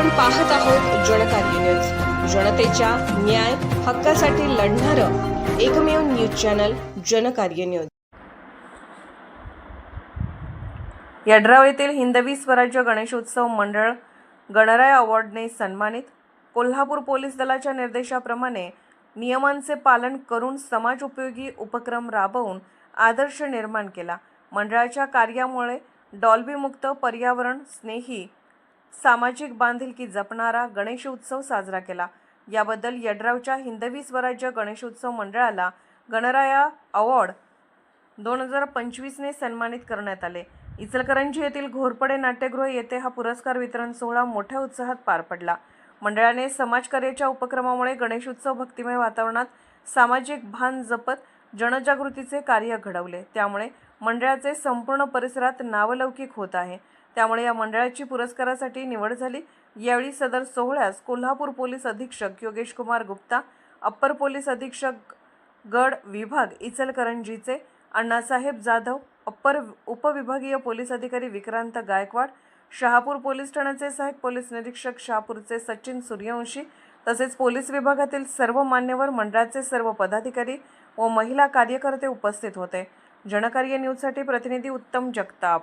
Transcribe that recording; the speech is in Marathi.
आपण पाहत आहोत जनकार्य न्यूज. जनतेच्या न्याय हक्कासाठी लढणारं एकमेव news channel Janakarya news. Yadrav येथील हिंदवी स्वराज्य गणेशोत्सव मंडळ गणराय अवॉर्डने सन्मानित. कोल्हापूर पोलीस दलाच्या निर्देशाप्रमाणे नियमांचे पालन करून समाज उपयोगी उपक्रम राबवून आदर्श निर्माण केला. मंडळाच्या कार्यामुळे डॉल्बीमुक्त पर्यावरण स्नेही सामाजिक बांधिलकी जपणारा गणेशोत्सव साजरा केला. याबद्दल यड्रावच्या हिंदवी स्वराज्य गणेशोत्सव मंडळाला गणराया अवॉर्ड दोन हजार पंचवीसने सन्मानित करण्यात आले. इचलकरंजी येथील घोरपडे नाट्यगृह येथे हा पुरस्कार वितरण सोहळा मोठ्या उत्साहात पार पडला. मंडळाने समाजकार्याच्या उपक्रमामुळे गणेशोत्सव भक्तिमय वातावरणात सामाजिक भान जपत जनजागृतीचे कार्य घडवले. त्यामुळे मंडळाचे संपूर्ण परिसरात नावलौकिक होत आहे. त्यामुळे या मंडळाची पुरस्कारासाठी निवड झाली. यावेळी सदर सोहळ्यास कोल्हापूर पोलीस अधीक्षक योगेश कुमार गुप्ता अप्पर पोलीस अधीक्षक गड विभाग इचलकरंजीचे अण्णासाहेब जाधव अप्पर उपविभागीय पोलीस अधिकारी विक्रांत गायकवाड शहापूर पोलीस ठाण्याचे सहाय्यक पोलीस निरीक्षक शहापूरचे सचिन सूर्यवंशी तसेच पोलीस विभागातील सर्व मान्यवर मंडळाचे सर्व पदाधिकारी व महिला कार्यकर्ते उपस्थित होते. जनकार्य न्यूजसाठी प्रतिनिधी उत्तम जगताप.